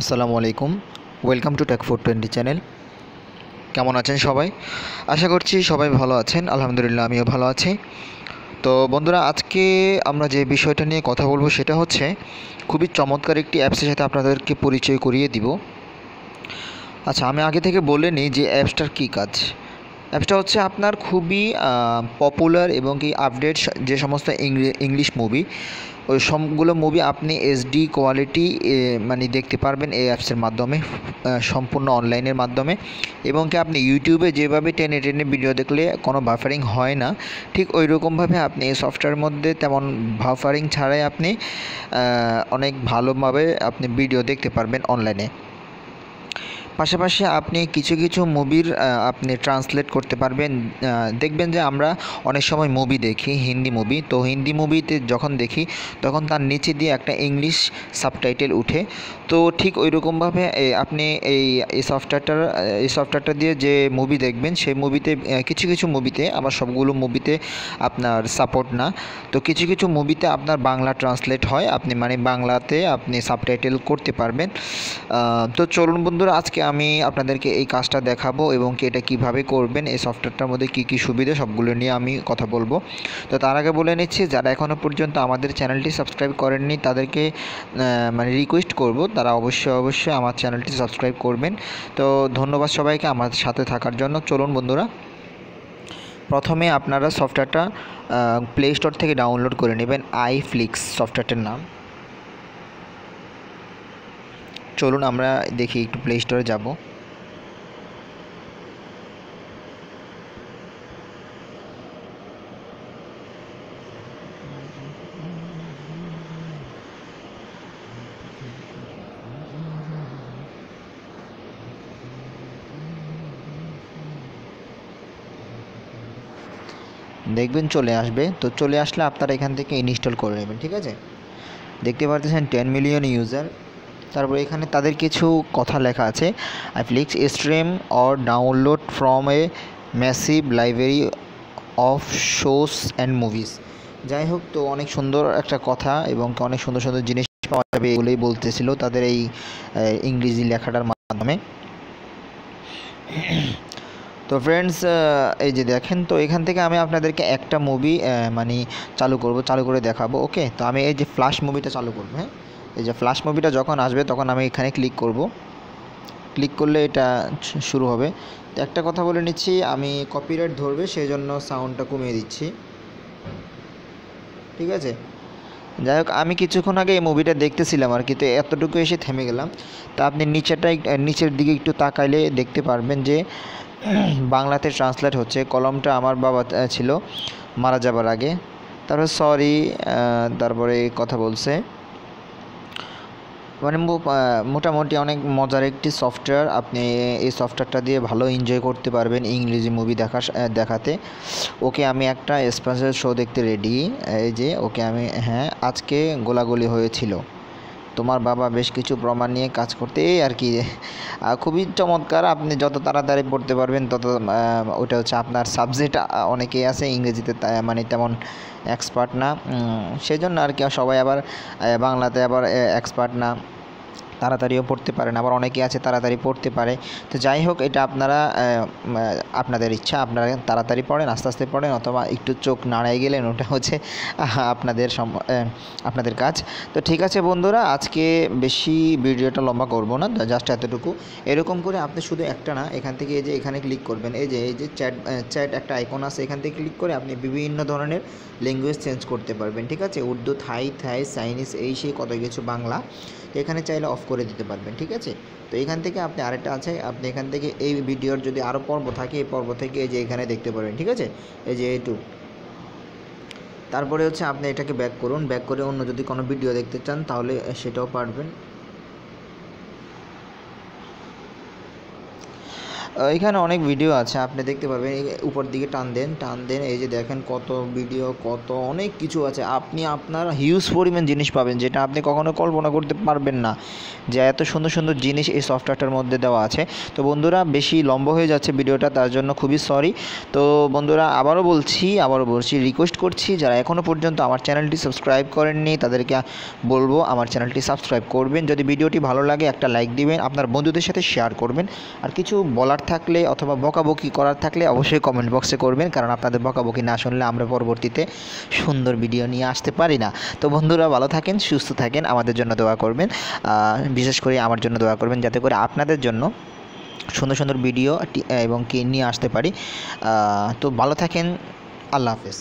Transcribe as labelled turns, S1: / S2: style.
S1: আসসালামু আলাইকুম। Welcome to tech four twenty channel কেমন আছেন সবাই? আশা করছি সবাই ভালো আছেন। আলহামদুলিল্লাহ, আমিও ভালো আছি। তো বন্ধুরা, আজকে আমরা যে বিষয়টা নিয়ে কথা বলব সেটা হচ্ছে, খুবই চমৎকার একটি অ্যাপসের সাথে আপনাদেরকে পরিচয় করিয়ে দিব। আচ্ছা আমি আগে থেকে বলে নিই যে অ্যাপসটার কী কাজ। অ্যাপসটা হচ্ছে আপনার খুবই পপুলার এবং কি আপডেট যে সমস্ত ইংলিশ মুভি ওই সবগুলো মুভি আপনি এইচডি কোয়ালিটি মানে দেখতে পারবেন এই অ্যাপসের মাধ্যমে সম্পূর্ণ অনলাইনের মাধ্যমে। এবং কি আপনি ইউটিউবে যেভাবে টেনে টেনে ভিডিও দেখলে কোনো বাফারিং হয় না, ঠিক ওই রকমভাবে আপনি এই সফটওয়্যারের মধ্যে তেমন বাফারিং ছাড়াই আপনি অনেক ভালোভাবে আপনি ভিডিও দেখতে পারবেন অনলাইনে পাশাপাশি আপনি কিছু কিছু মুভির আপনি ট্রান্সলেট করতে পারবেন। দেখবেন যে আমরা অনেক সময় মুভি দেখি, হিন্দি মুভি। তো হিন্দি মুভিতে যখন দেখি, তখন তার নিচে দিয়ে একটা ইংলিশ সাবটাইটেল উঠে। তো ঠিক ওই রকমভাবে আপনি এই এই সফটওয়্যারটার এই সফটওয়্যারটা দিয়ে যে মুভি দেখবেন, সেই মুভিতে কিছু কিছু মুভিতে আবার সবগুলো মুভিতে আপনার সাপোর্ট না। তো কিছু কিছু মুভিতে আপনার বাংলা ট্রান্সলেট হয়। আপনি মানে বাংলাতে আপনি সাবটাইটেল করতে পারবেন। তো চলুন বন্ধুরা, আজকে আমি আপনাদেরকে এই কাজটা দেখাবো এবং কি এটা কীভাবে করবেন, এই সফটওয়্যারটার মধ্যে কি কি সুবিধা, সবগুলো নিয়ে আমি কথা বলব। তো তার আগে বলে নিচ্ছি, যারা এখনও পর্যন্ত আমাদের চ্যানেলটি সাবস্ক্রাইব করেননি, তাদেরকে মানে রিকোয়েস্ট করব, তারা অবশ্যই অবশ্যই আমার চ্যানেলটি সাবস্ক্রাইব করবেন। তো ধন্যবাদ সবাইকে আমার সাথে থাকার জন্য। চলুন বন্ধুরা, প্রথমে আপনারা সফটওয়্যারটা প্লে স্টোর থেকে ডাউনলোড করে নেবেন আই ফ্লিক্স সফটওয়্যারটার নাম। চলুন আমরা দেখি একটু প্লে স্টোরে যাব। দেখবেন চলে আসবে। তো চলে আসলে আপনারা এখান থেকে ইনস্টল করে নেবেন, ঠিক আছে? দেখতে পারতেছেন টেন মিলিয়ন ইউজার তারপর এখানে তাদের কিছু কথা লেখা আছে। Iflix stream or download from a massive library of shows and movies যাই হোক, তো অনেক সুন্দর একটা কথা এবং অনেক সুন্দর সুন্দর জিনিস পাওয়া যাবে এগুলোই বলতেছিল তাদের এই ইংরেজি লেখাটার মাধ্যমে। তো ফ্রেন্ডস এই যে দেখেন, তো এখান থেকে আমি আপনাদেরকে একটা মুভি মানে চালু করব, চালু করে দেখাবো ওকে তো আমি এই যে ফ্লাশ মুভিটা চালু করব হ্যাঁ? এই যে ফ্ল্যাশ মুভিটা যখন আসবে, তখন আমি এখানে ক্লিক করব। ক্লিক করলে এটা শুরু হবে। তো একটা কথা বলে নিচ্ছি, আমি কপিরাইট ধরবে, সেই জন্য সাউন্ডটা কমিয়ে দিচ্ছি। ঠিক আছে? যাই হোক, আমি কিছুক্ষণ আগে এই মুভিটা দেখতেছিলাম আর কি, তো এতটুকু এসে থেমে গেলাম। তা আপনি নিচেটা নিচের দিকে একটু তাকাইলে দেখতে পারবেন যে, বাংলাতে ট্রান্সলেট হচ্ছে। কলমটা আমার বাবা ছিল মারা যাবার আগে। তারপরে সরি তারপরে কথা বলছে। মানে মোটামুটি অনেক মজার একটি সফটওয়্যার আপনি এই সফটওয়্যারটা দিয়ে ভালো এনজয় করতে পারবেন ইংরেজি মুভি দেখা দেখাতে। ওকে আমি একটা স্পেশাল শো দেখতে রেডি এই যে, ওকে আমি হ্যাঁ আজকে গোলাগুলি হয়েছিল। তোমার বাবা বেশ কিছু প্রমাণ নিয়ে কাজ করতে, এই আর কি। খুবই চমৎকার, আপনি যত তাড়াতাড়ি পড়তে পারবেন, তত ওটা হচ্ছে আপনার সাবজেক্ট অনেকেই আছে ইংরেজিতে মানে তেমন এক্সপার্ট না। সেই জন্য আর কি, সবাই আবার বাংলাতে আবার এক্সপার্ট না। তাড়াতাড়িও পড়তে পারেন। আবার অনেকে আছে তাড়াতাড়ি পড়তে পারে। তো যাই হোক, এটা আপনারা আপনাদের ইচ্ছা। আপনারা তাড়াতাড়ি পড়েন, আস্তে আস্তে পড়েন, অথবা একটু চোখ নাড়াই গেলেন, ওটা হচ্ছে আপনাদের সম আপনাদের কাজ। তো ঠিক আছে বন্ধুরা, আজকে বেশি ভিডিওটা লম্বা করব না, জাস্ট এতটুকু। এরকম করে আপনি শুধু একটা না, এখান থেকে এই যে এখানে ক্লিক করবেন, এই যে এই যে চ্যাট চ্যাট একটা আইকন আছে, এখান থেকে ক্লিক করে আপনি বিভিন্ন ধরনের ল্যাঙ্গুয়েজ চেঞ্জ করতে পারবেন। ঠিক আছে? উর্দু, থাই থাই, চাইনিজ, এই সেই কত কিছু, বাংলা। এখানে চাইলে অফ করে দিতে পারবেন, ঠিক আছে? তো এখান থেকে আপনি আরেকটা আছে, আপনি এখান থেকে এই ভিডিওর যদি আরও পর্ব থাকে, এই পর্ব থেকে এই যে এখানে দেখতে পারবেন, ঠিক আছে? এই যে এইটু তারপরে হচ্ছে আপনি এটাকে ব্যাক করুন ব্যাক করে অন্য যদি কোনো ভিডিও দেখতে চান, তাহলে সেটাও পারবেন। এখানে অনেক ভিডিও আছে, আপনি দেখতে পারবেন উপর দিকে টান দেন টান দেন, এই যে দেখেন কত ভিডিও কত অনেক কিছু আছে। আপনি আপনার হিউজ পরিমাণ জিনিস পাবেন, যেটা আপনি কখনো কল্পনা করতে পারবেন না যে এত সুন্দর সুন্দর জিনিস এই সফটওয়্যারটার মধ্যে দেওয়া আছে। তো বন্ধুরা, বেশি লম্বা হয়ে যাচ্ছে ভিডিওটা তার জন্য খুবই সরি তো বন্ধুরা, আবারও বলছি আবারও বলছি রিকোয়েস্ট করছি, যারা এখনও পর্যন্ত আমার চ্যানেলটি সাবস্ক্রাইব করেননি, তাদেরকে বলব, আমার চ্যানেলটি সাবস্ক্রাইব করবেন। যদি ভিডিওটি ভালো লাগে, একটা লাইক দিবেন, আপনার বন্ধুদের সাথে শেয়ার করবেন। আর কিছু বলার থাকলে অথবা বকাবকি করার থাকলে অবশ্যই কমেন্ট বক্সে করবেন, কারণ আপনাদের বকাবকি না শুনলে আমরা পরবর্তীতে সুন্দর ভিডিও নিয়ে আসতে পারি না। তো বন্ধুরা, ভালো থাকেন, সুস্থ থাকেন, আমাদের জন্য দোয়া করবেন। বিশেষ করে আমার জন্য দোয়া করবেন, যাতে করে আপনাদের জন্য সুন্দর সুন্দর ভিডিও এবং কি নিয়ে আসতে পারি। তো ভালো থাকেন, আল্লাহ হাফেজ।